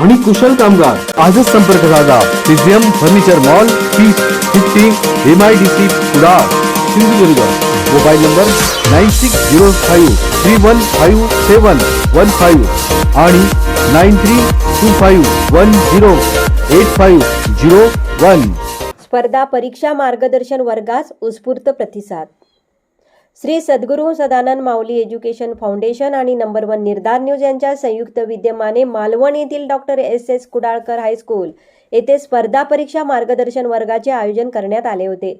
आणि कुशल कामगार. आजच संपर्क साधा. पिझियम furniture mall piece fifty M I D C Kudal Sindhudurg. Mobile number nine six zero five three one five seven one five आणि nine three two five one zero eight five zero one. स्पर्धा परीक्षा मार्गदर्शन वर्गास उत्स्फूर्त प्रतिसाद. Shri Sadguru Sadanand Mauli education foundation आणि number one Nirdhar news यांच्या संयुक्त विद्यमाने मालवण येथील doctor S S Kudalkar high school येथे स्पर्धा परीक्षा मार्गदर्शन वर्गाचे आयोजन करण्यात आले होते.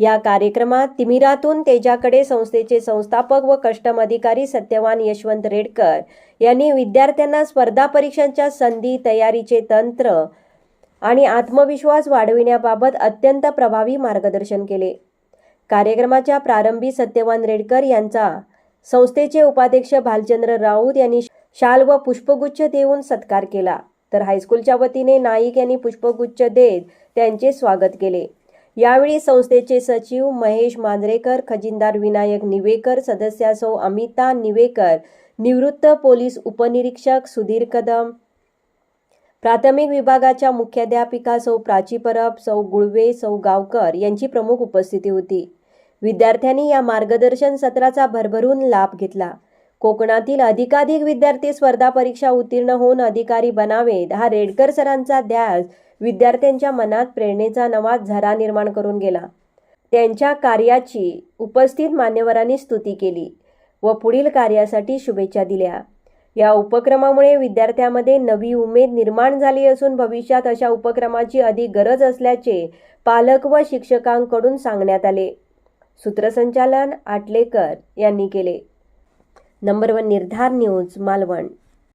या कार्यक्रमात तिमिरातून तेजाकडे संस्थेचे संस्थापक व कस्टम अधिकारी सत्यवान यशवंत रेडकर यांनी विद्यार्थ्यांना स्पर्धा परीक्षांच्या संधी तयारीचे तंत्र आणि आत्मविश्वास वाढविण्याबाबत अत्यंत प्रभावी मार्गदर्शन केले. कार्यक्रमाच्या प्रारंभी सत्यवान रेडकर यांचा संस्थेचे उपाध्यक्ष भालचंद्र राऊत यांनी शाल व पुष्पगुच्छ देऊन सत्कार केला. तर हायस्कूलच्या वतीने नाईक यांनी पुष्पगुच्छ देत त्यांचे स्वागत केले. यावेळी संस्थेचे सचिव महेश मांजरेकर खजिनदार विनायक निवेकर सदस्या सौ अमिता निवेकर निवृत्त पोलीस उपनिरीक्षक सुधीर कदम प्राथमिक विभागाच्या मुख्याध्यापिका सौ प्राची परब सौ गुळवे सौ गावकर यांची प्रमुख उपस्थिती होती. विद्यार्थ्यांनी या मार्गदर्शन सत्राचा भरभरून लाभ घेतला. कोकणातील अधिकाधिक विद्यार्थी स्पर्धा परीक्षा उत्तीर्ण होऊन अधिकारी बनावेत हा रेडकर सरांचा ध्यास विद्यार्थ्यांच्या मनात प्रेरणेचा नवा झरा निर्माण करून गेला. त्यांच्या कार्याची उपस्थित मान्यवरांनी स्तुती केली व पुढील कार्यासाठी शुभेच्छा दिल्या. या उपक्रमामुळे विद्यार्थ्यांमध्ये नवी उमेद निर्माण झाली असून भविष्यात अशा उपक्रमाची अधिक गरज असल्याचे पालक व शिक्षकांकडून सांगण्यात आले. सूत्रसंचालन आटलेकर यांनी केले. Number one Nirdhar news Malvan.